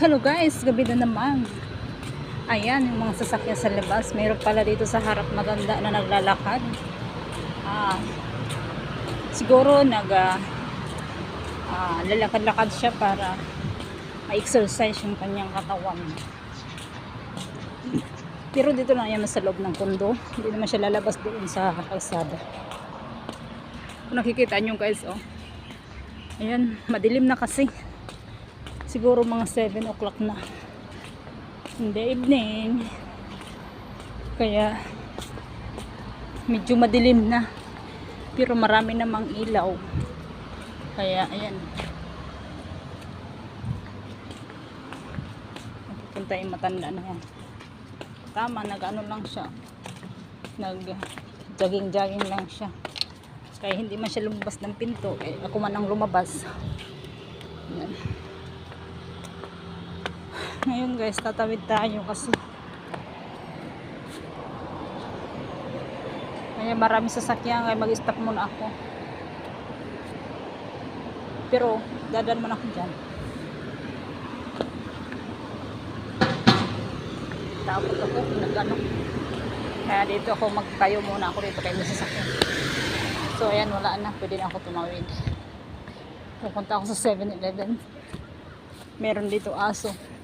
Hello guys, gabi na naman. Ayan, yung mga sasakyan sa labas. Mayroon pala dito sa harap maganda na naglalakad. Ah, siguro nag ah, ah, lalakad-lakad siya para ma-exercise yung kanyang katawan. Pero dito lang yan sa loob ng kondo. Hindi naman siya lalabas doon sa kalsada. Kung nakikita nyo guys, oh. Ayan, madilim na kasi. Siguro mga 7 o'clock na. In the evening. Kaya, medyo madilim na. Pero marami namang ilaw. Kaya, ayan. Pupunta yung matanda na yan. Tama, nag-ano lang siya. Nag jogging-jogging lang siya. Kaya hindi man siya lumabas ng pinto. Eh, ako man ang lumabas. Ayan. Ngayon guys, tatawid tayo kasi kaya marami sasakyan kaya mag-stop muna ako. Pero, dadan muna ako dyan. Tapos ako, nag-ano. Kaya dito ako magtayo muna ako dito may sasakyan. So, ayan, wala na. Pwede na ako tumawid. Pupunta ako sa 7-Eleven. Meron dito aso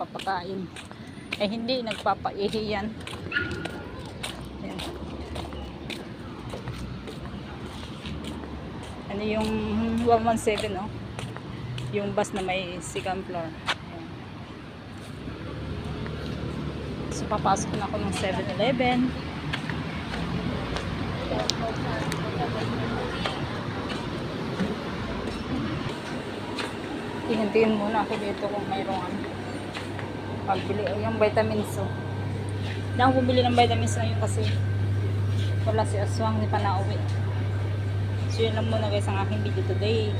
papakain. Eh hindi, nagpapaihi yan. Ano yung 117, no? Yung bus na may second floor. Ayan. So, papasok na ako ng 7-Eleven. Tingin-tingin muna ako dito kung mayroong ano pagbili yung vitamins so na ako bumili ng vitamins ngayon kasi wala si Aswang ni Panauwi so yun lang muna guys ang aking video today